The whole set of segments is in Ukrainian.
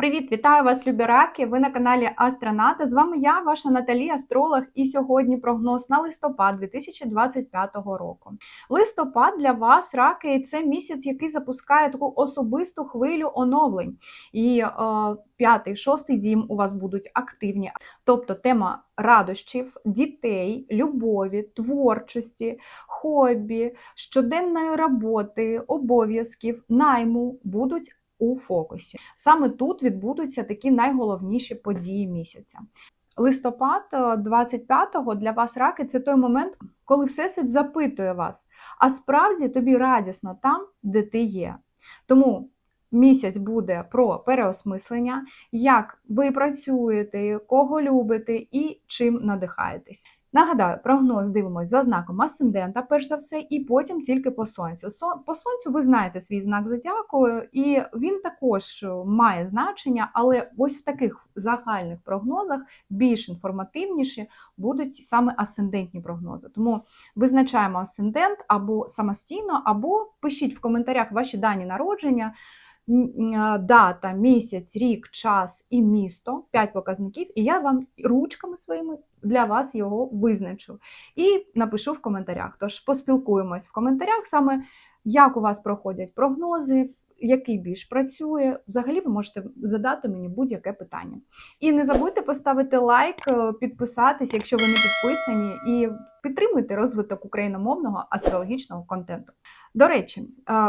Привіт, вітаю вас, любі раки! Ви на каналі Астроната. З вами я, ваша Наталі, астролог, і сьогодні прогноз на листопад 2025 року. Листопад для вас, раки, це місяць, який запускає таку особисту хвилю оновлень. І е, п'ятий, шостий дім у вас будуть активні. Тобто тема радощів, дітей, любові, творчості, хобі, щоденної роботи, обов'язків, найму будуть у фокусі. Саме тут відбудуться такі найголовніші події місяця. Листопад 25-го для вас раки це той момент, коли Всесвіт запитує вас, а справді тобі радісно там, де ти є. Тому місяць буде про переосмислення, як ви працюєте, кого любите і чим надихаєтесь. Нагадаю, прогноз дивимось за знаком асцендента, перш за все, і потім тільки по сонцю. По сонцю ви знаєте свій знак зодіаку, і він також має значення, але ось в таких загальних прогнозах більш інформативніші будуть саме асцендентні прогнози. Тому визначаємо асцендент або самостійно, або пишіть в коментарях ваші дані народження дата, місяць, рік, час і місто 5 показників, і я вам ручками своїми для вас його визначу. І напишу в коментарях. Тож поспілкуємось в коментарях саме, як у вас проходять прогнози. Який більш працює, взагалі ви можете задати мені будь-яке питання. І не забудьте поставити лайк, е, підписатись, якщо ви не підписані, і підтримуйте розвиток україномовного астрологічного контенту. До речі,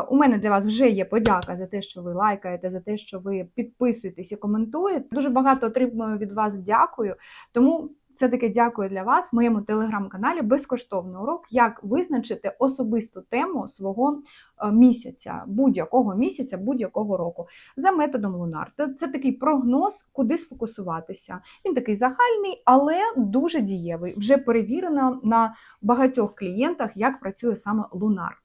у мене для вас вже є подяка за те, що ви лайкаєте, за те, що ви підписуєтесь і коментуєте. Дуже багато отримую від вас дякую. Тому це таке дякую для вас в моєму телеграм-каналі. Безкоштовний урок, як визначити особисту тему свого е, місяця, будь-якого місяця, будь-якого року за методом Лунар. Це такий прогноз, куди сфокусуватися. Він такий загальний, але дуже дієвий. Вже перевірено на багатьох клієнтах, як працює саме Лунар.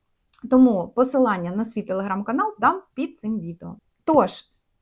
Тому посилання на свій телеграм-канал дам під цим відео. Тож,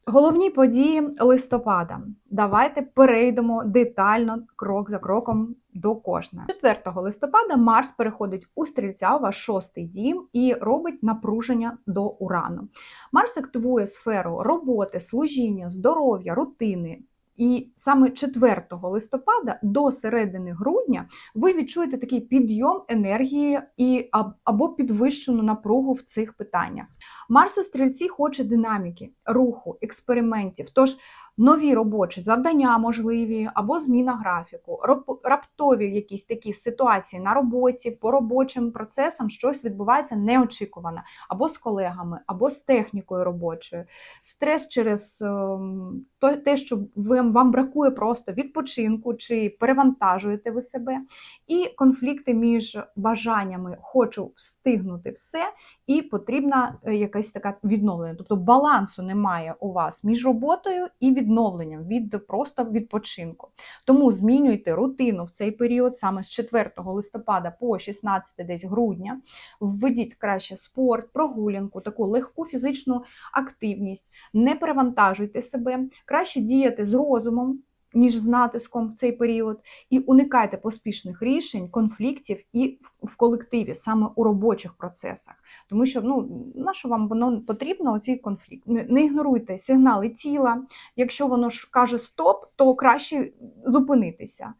головні події листопада. Давайте перейдемо детально, крок за кроком до кожної. 4 листопада Марс переходить у стрільця у ваш шостий дім і робить напруження до урану. Марс активує сферу роботи, служіння, здоров'я, рутини. І саме 4 листопада до середини грудня ви відчуєте такий підйом енергії і або підвищену напругу в цих питаннях. Марс у стрільці хоче динаміки, руху, експериментів. Тож нові робочі завдання можливі, або зміна графіку, раптові якісь такі ситуації на роботі, по робочим процесам щось відбувається неочікувано, або з колегами, або з технікою робочою. Стрес через ем, те, що вам бракує просто відпочинку, чи перевантажуєте ви себе, і конфлікти між бажаннями хочу встигнути все, і потрібна е, якась така відновлення. Тобто балансу немає у вас між роботою і відновленням від просто відпочинку. Тому змінюйте рутину в цей період, саме з 4 листопада по 16 десь грудня. Введіть краще спорт, прогулянку, таку легку фізичну активність, не перевантажуйте себе, краще діяти з розумом ніж з натиском в цей період, і уникайте поспішних рішень, конфліктів і в колективі, саме у робочих процесах. Тому що ну, на що вам воно потрібно, оцей конфлікт? Не ігноруйте сигнали тіла. Якщо воно ж каже стоп, то краще зупинитися.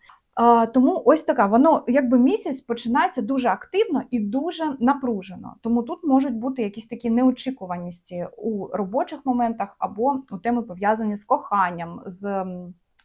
Тому ось така, воно якби місяць починається дуже активно і дуже напружено. Тому тут можуть бути якісь такі неочікуваності у робочих моментах або у теми пов'язані з коханням. з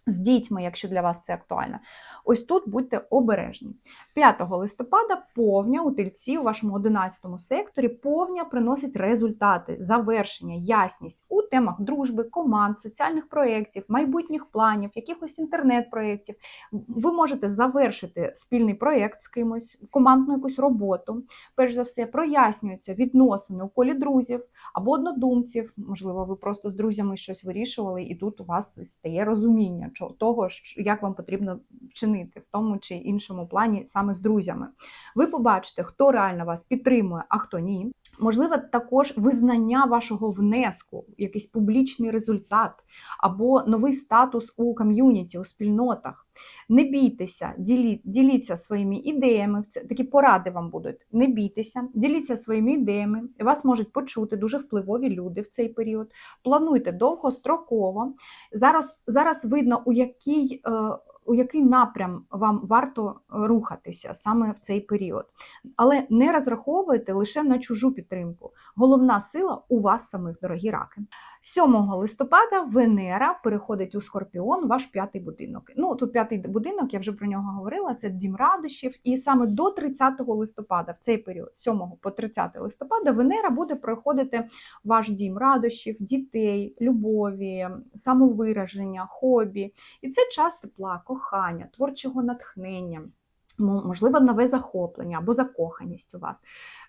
з дітьми, якщо для вас це актуально. Ось тут будьте обережні. 5 листопада повня у тельці у вашому 11 секторі повня приносить результати, завершення, ясність у темах дружби, команд, соціальних проєктів, майбутніх планів, якихось інтернет-проєктів. Ви можете завершити спільний проєкт з кимось, командну якусь роботу. Перш за все, прояснюються відносини у колі друзів або однодумців. Можливо, ви просто з друзями щось вирішували, і тут у вас стає розуміння того, як вам потрібно вчинити в тому чи іншому плані саме з друзями. Ви побачите, хто реально вас підтримує, а хто ні. Можливо, також визнання вашого внеску, якийсь публічний результат або новий статус у ком'юніті, у спільнотах. Не бійтеся, ділі, діліться своїми ідеями. Такі поради вам будуть. Не бійтеся, діліться своїми ідеями. Вас можуть почути дуже впливові люди в цей період. Плануйте довгостроково. Зараз, зараз видно, у який. е, У який напрям вам варто рухатися саме в цей період. Але не розраховуйте лише на чужу підтримку. Головна сила у вас самих, дорогі раки. 7 листопада Венера переходить у Скорпіон, ваш п'ятий будинок. Ну, тут п'ятий будинок, я вже про нього говорила, це дім радощів. І саме до 30 листопада, в цей період, 7 по 30 листопада, Венера буде проходити ваш дім радощів, дітей, любові, самовираження, хобі. І це час тепла, кохання, творчого натхнення. Мо- Можливо, нове захоплення або закоханість у вас,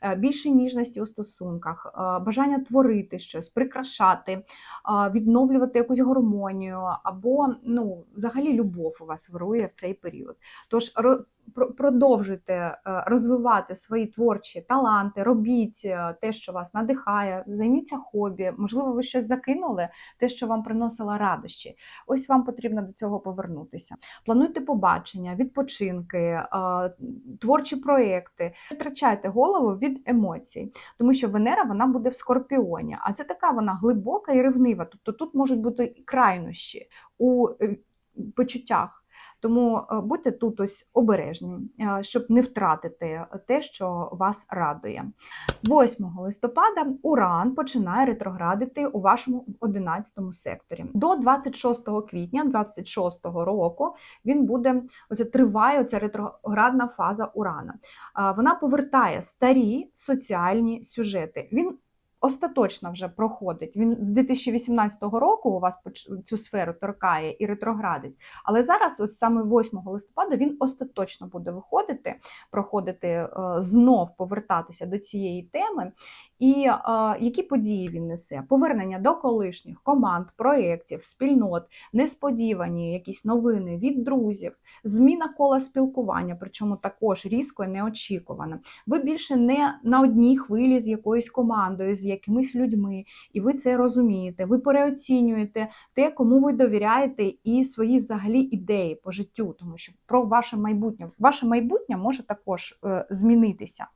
Е, більше ніжності у стосунках, е, бажання творити щось, прикрашати, е, відновлювати якусь гармонію, або ну, взагалі любов у вас вирує в цей період. Тож продовжуйте е, розвивати свої творчі таланти, робіть е, те, що вас надихає, займіться хобі. Можливо, ви щось закинули, те, що вам приносило радощі. Ось вам потрібно до цього повернутися. Плануйте побачення, відпочинки, е, творчі проекти. Втрачайте голову від емоцій, тому що Венера вона буде в скорпіоні, а це така вона глибока і ревнива. Тобто тут можуть бути крайнощі у почуттях. Тому е, будьте тут ось обережні, е, щоб не втратити те, що вас радує. 8 листопада Уран починає ретроградити у вашому 11 секторі. До 26 квітня 26 року він буде оце триває оця ретроградна фаза Урана. Вона повертає старі соціальні сюжети. Він остаточно вже проходить. Він з 2018 року у вас цю сферу торкає і ретроградить. Але зараз, ось саме 8 листопада, він остаточно буде виходити, проходити е, знов повертатися до цієї теми. І е, які події він несе? Повернення до колишніх команд, проєктів, спільнот, несподівані якісь новини від друзів, зміна кола спілкування, причому також різко і неочікувано. Ви більше не на одній хвилі з якоюсь командою, з якимись людьми, і ви це розумієте. Ви переоцінюєте те, кому ви довіряєте, і свої взагалі ідеї по життю, тому що про ваше майбутнє. Ваше майбутнє може також е, змінитися.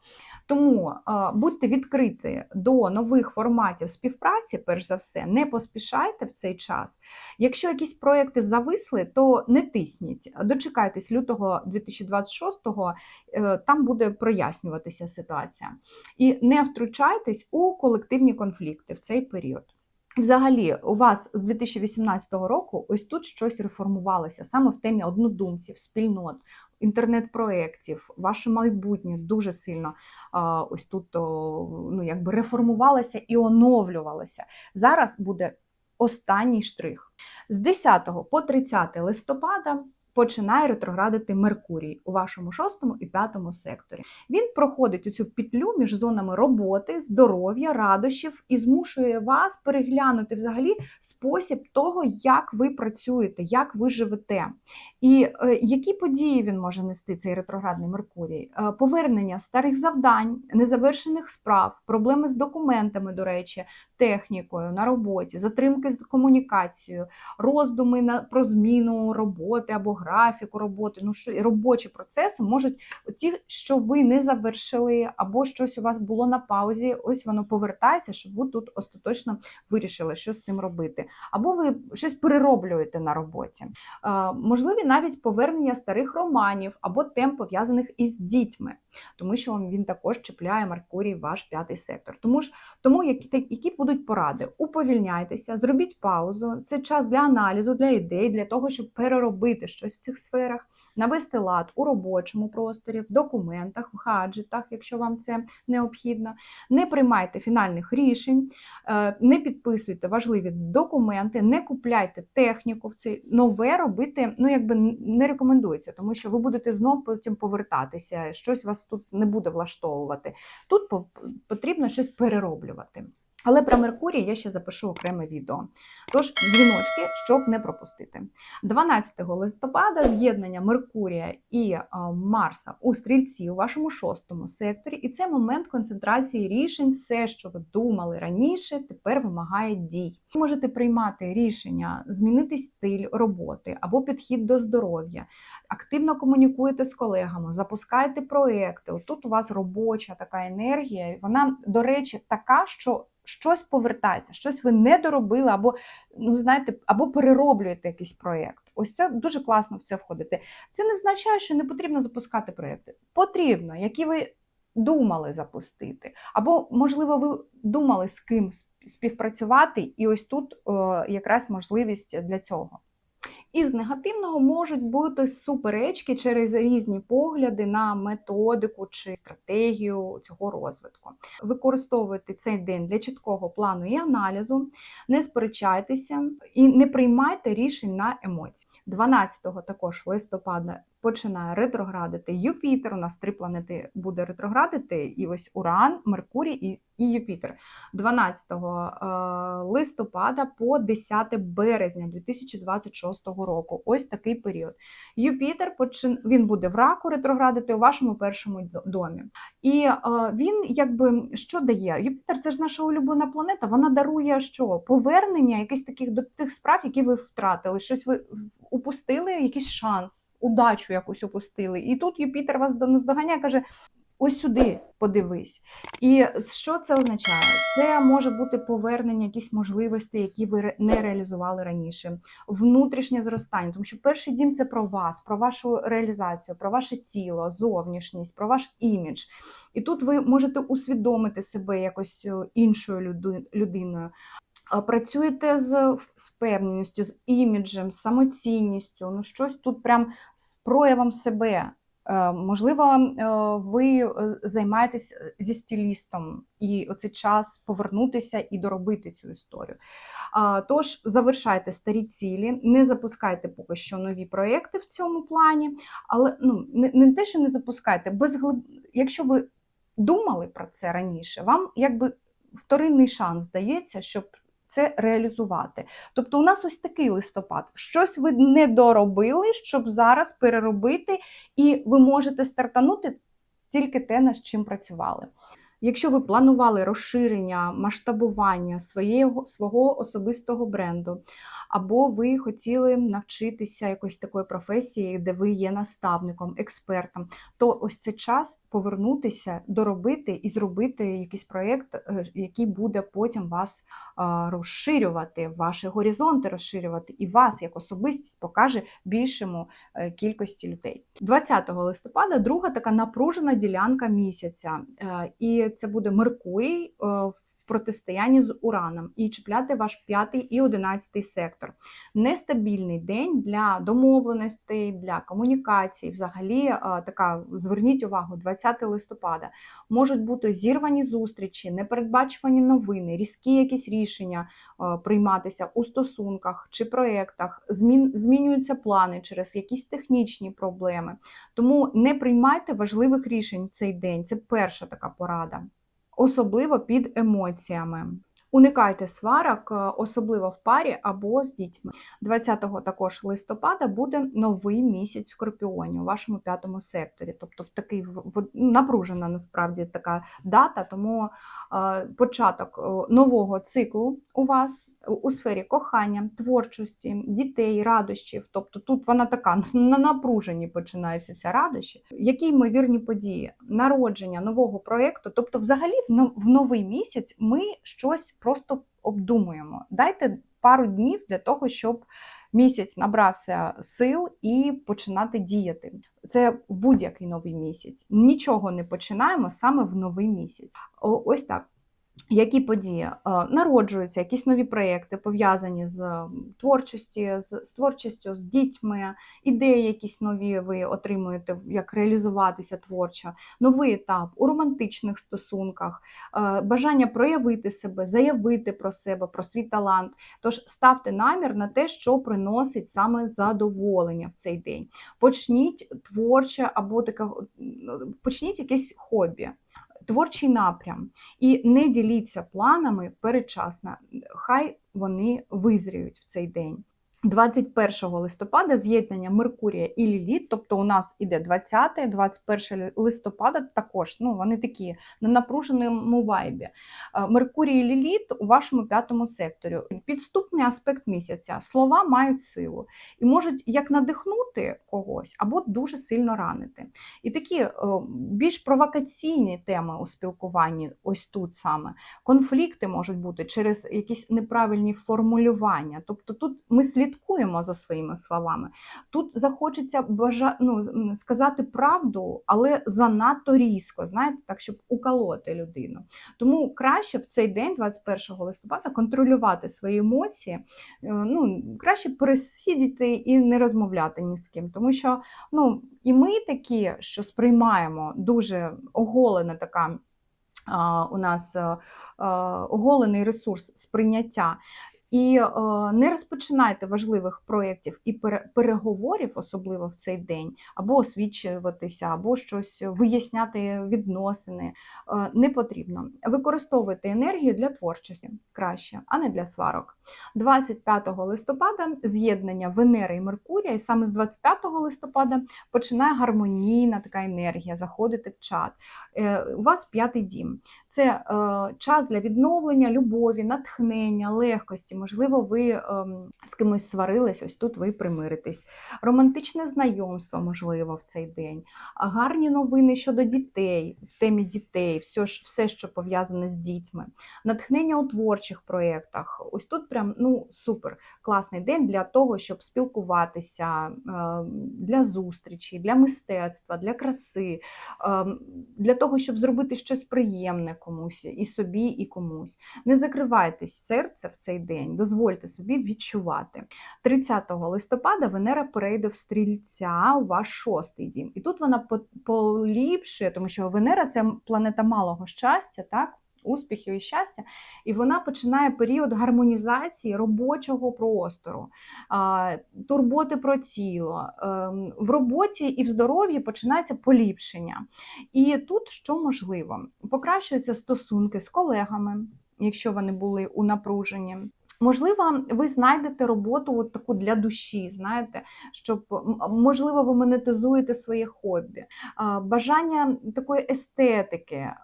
Тому будьте відкриті до нових форматів співпраці, перш за все, не поспішайте в цей час. Якщо якісь проекти зависли, то не тисніть. Дочекайтесь лютого 2026-го, е, там буде прояснюватися ситуація. І не втручайтесь у колективні конфлікти в цей період. Взагалі, у вас з 2018 року ось тут щось реформувалося саме в темі однодумців, спільнот, інтернет-проєктів, ваше майбутнє дуже сильно ось тут ну, якби реформувалося і оновлювалося. Зараз буде останній штрих. З 10 по 30 листопада починає ретроградити Меркурій у вашому шостому і п'ятому секторі. Він проходить у цю петлю між зонами роботи, здоров'я, радощів і змушує вас переглянути взагалі спосіб того, як ви працюєте, як ви живете. І е, які події він може нести, цей ретроградний Меркурій? Е, повернення старих завдань, незавершених справ, проблеми з документами, до речі, технікою на роботі, затримки з комунікацією, роздуми про зміну роботи або графіку роботи. Ну що і робочі процеси можуть ті, що ви не завершили, або щось у вас було на паузі. Ось воно повертається, щоб ви тут остаточно вирішили, що з цим робити. Або ви щось перероблюєте на роботі. Е, можливі навіть повернення старих романів або тем пов'язаних із дітьми, тому що він також чіпляє Меркурій ваш п'ятий сектор. Тому ж тому які, які будуть поради? Уповільняйтеся, зробіть паузу. Це час для аналізу, для ідей, для того, щоб переробити щось в цих сферах, навести лад у робочому просторі, в документах, в гаджетах, якщо вам це необхідно. Не приймайте фінальних рішень, е, не підписуйте важливі документи, не купляйте техніку в це нове робити. Ну якби не рекомендується, тому що ви будете знов потім повертатися. Щось вас тут не буде влаштовувати. Тут потрібно щось перероблювати. Але про Меркурій я ще запишу окреме відео. Тож дзвіночки, щоб не пропустити. 12 листопада з'єднання Меркурія і е, Марса у стрільці у вашому шостому секторі, і це момент концентрації рішень. Все, що ви думали раніше, тепер вимагає дій. Ви можете приймати рішення, змінити стиль роботи або підхід до здоров'я, активно комунікуєте з колегами, запускаєте проекти. Тут у вас робоча така енергія. Вона, до речі, така, що щось повертається, щось ви не доробили, або ну знаєте, або перероблюєте якийсь проєкт. Ось це дуже класно в це входити. Це не означає, що не потрібно запускати проєкти. Потрібно, які ви думали запустити, або, можливо, ви думали з ким співпрацювати, і ось тут е, якраз можливість для цього. Із негативного можуть бути суперечки через різні погляди на методику чи стратегію цього розвитку. Використовуйте цей день для чіткого плану і аналізу, не сперечайтеся і не приймайте рішень на емоції. 12-го також листопада починає ретроградити Юпітер. У нас три планети буде ретроградити, і ось Уран, Меркурій і і Юпітер 12 е, листопада по 10 березня 2026 року. Ось такий період. Юпітер почин... він буде в раку ретроградити у вашому першому домі. І е, він якби що дає? Юпітер це ж наша улюблена планета. Вона дарує що? Повернення якихось таких до тих справ, які ви втратили. Щось ви упустили, якийсь шанс, удачу якусь упустили. І тут Юпітер вас наздоганяє, каже: ось сюди подивись. І що це означає? Це може бути повернення якісь можливості, які ви не реалізували раніше, внутрішнє зростання, тому що перший дім це про вас, про вашу реалізацію, про ваше тіло, зовнішність, про ваш імідж. І тут ви можете усвідомити себе якось е, іншою людиною. Працюєте з впевненістю, з іміджем, з самоцінністю, ну щось тут прям з проявом себе. Е, можливо, е, ви е, займаєтесь зі стилістом, і оцей час повернутися і доробити цю історію. Тож завершайте старі цілі, не запускайте поки що нові проекти в цьому плані, але ну, не, не те, що не запускайте, без глиб... якщо ви думали про це раніше, вам якби вторинний шанс дається, щоб це реалізувати. Тобто, у нас ось такий листопад. Щось ви не доробили, щоб зараз переробити, і ви можете стартанути тільки те, над чим працювали. Якщо ви планували розширення, масштабування своєго, свого особистого бренду, або ви хотіли навчитися якоїсь такої професії, де ви є наставником, експертом, то ось це час повернутися, доробити і зробити якийсь проєкт, е, який буде потім вас розширювати, ваші горизонти розширювати, і вас як особистість покаже більшому е, кількості людей. 20 листопада друга така напружена ділянка місяця. Е, і це буде Меркурій в протистоянні з Ураном і чіпляти ваш п'ятий і одинадцятий сектор. Нестабільний день для домовленостей, для комунікацій. Взагалі, така зверніть увагу, 20 листопада можуть бути зірвані зустрічі, непередбачувані новини, різкі якісь рішення прийматися у стосунках чи проєктах, змін, змінюються плани через якісь технічні проблеми. Тому не приймайте важливих рішень цей день. Це перша така порада особливо під емоціями. Уникайте сварок, е, особливо в парі або з дітьми. 20-го також листопада буде новий місяць в Скорпіоні у вашому п'ятому секторі. Тобто в такий в, напружена насправді така дата, тому е, початок е, нового циклу у вас у сфері кохання, творчості, дітей, радощів. Тобто тут вона така на напруженні починається ця радощі. Які ймовірні події, народження нового проєкту, тобто, взагалі, в новий місяць ми щось просто обдумуємо. Дайте пару днів для того, щоб місяць набрався сил і починати діяти. Це будь-який новий місяць. Нічого не починаємо саме в новий місяць. Ось так. Які події? Е, народжуються, якісь нові проєкти пов'язані з творчості, з, з творчістю, з дітьми, ідеї, якісь нові ви отримуєте, як реалізуватися творчо, новий етап у романтичних стосунках, е, бажання проявити себе, заявити про себе, про свій талант. Тож ставте намір на те, що приносить саме задоволення в цей день. Почніть творче або таке, почніть якесь хобі творчий напрям. І не діліться планами передчасно. Хай вони визріють в цей день. 21 листопада з'єднання Меркурія і Ліліт, тобто у нас іде 20, 21 листопада також, ну вони такі на напруженому вайбі. Е, Меркурій і Ліліт у вашому п'ятому секторі. Підступний аспект місяця. Слова мають силу і можуть як надихнути когось або дуже сильно ранити. І такі е, більш провокаційні теми у спілкуванні, ось тут саме. Конфлікти можуть бути через якісь неправильні формулювання. Тобто тут ми слідкуємо за своїми словами. Тут захочеться бажа... ну, сказати правду, але занадто різко, знаєте, так, щоб уколоти людину. Тому краще в цей день, 21 листопада, контролювати свої емоції. Е, Ну, краще пересидіти і не розмовляти ні з ким. Тому що ну, і ми такі, що сприймаємо дуже оголена така. У нас е, е, оголений ресурс сприйняття. І не розпочинайте важливих проєктів і переговорів, особливо в цей день, або освічуватися, або щось виясняти відносини. Не потрібно. Використовуйте енергію для творчості краще, а не для сварок. 25 листопада з'єднання Венери і Меркурія, і саме з 25 листопада починає гармонійна така енергія заходити в чат. Е, У вас п'ятий дім. Це час для відновлення, любові, натхнення, легкості. Можливо, ви ем, з кимось сварились, ось тут ви примиритесь. Романтичне знайомство, можливо, в цей день. Гарні новини щодо дітей, в темі дітей, все, все що пов'язане з дітьми. Натхнення у творчих проєктах. Ось тут прям ну супер класний день для того, щоб спілкуватися, е, для зустрічі, для мистецтва, для краси, е, для того, щоб зробити щось приємне комусь і собі, і комусь. Не закривайтесь серце в цей день, дозвольте собі відчувати. 30 листопада Венера перейде в стрільця у ваш шостий дім. І тут вона поліпшує, тому що Венера це планета малого щастя, так? Успіхів і щастя, і вона починає період гармонізації робочого простору, турботи про тіло. Ем, В роботі і в здоров'ї починається поліпшення. І тут що можливо? Покращуються стосунки з колегами, якщо вони були у напруженні. Можливо, ви знайдете роботу от таку для душі, знаєте, щоб можливо ви монетизуєте своє хобі, бажання такої естетики, е,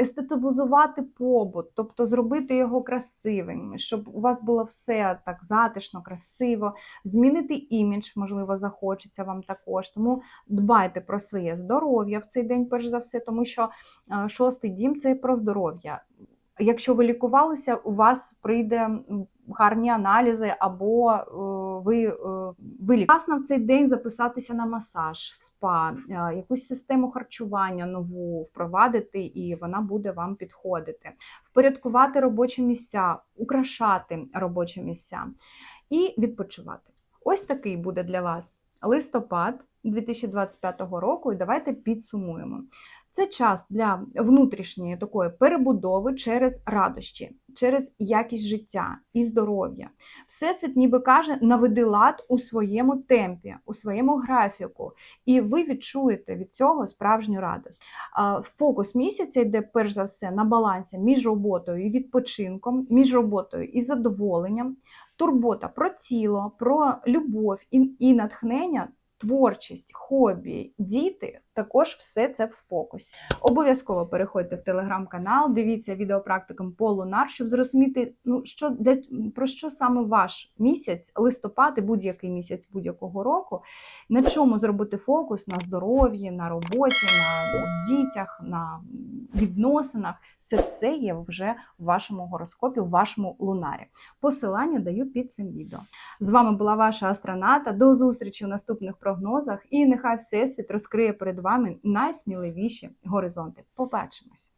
естетизувати побут, тобто зробити його красивим, щоб у вас було все так затишно, красиво, змінити імідж, можливо, захочеться вам також. Тому дбайте про своє здоров'я в цей день, перш за все, тому що е, шостий дім це про здоров'я. Якщо ви лікувалися, у вас прийде гарні аналізи, або е, ви е, вилікуєте. Класно в цей день записатися на масаж, спа, е, якусь систему харчування нову впровадити, і вона буде вам підходити. Впорядкувати робочі місця, украшати робочі місця і відпочивати. Ось такий буде для вас листопад 2025 року, і давайте підсумуємо. Це час для внутрішньої такої перебудови через радощі, через якість життя і здоров'я. Всесвіт ніби каже, наведи лад у своєму темпі, у своєму графіку, і ви відчуєте від цього справжню радість. А, Фокус місяця йде перш за все на балансі між роботою і відпочинком, між роботою і задоволенням, турбота про тіло, про любов і натхнення. Творчість, хобі, діти також все це в фокусі. Обов'язково переходьте в телеграм-канал, дивіться відеопрактикум по Лунар, щоб зрозуміти, ну що для про що саме ваш місяць, листопад і будь-який місяць будь-якого року, на чому зробити фокус на здоров'ї, на роботі, на дітях, на відносинах. Це все є вже в вашому гороскопі, в вашому лунарі. Посилання даю під цим відео. З вами була ваша астроната. До зустрічі у наступних прогнозах. І нехай Всесвіт розкриє перед вами найсміливіші горизонти. Побачимось!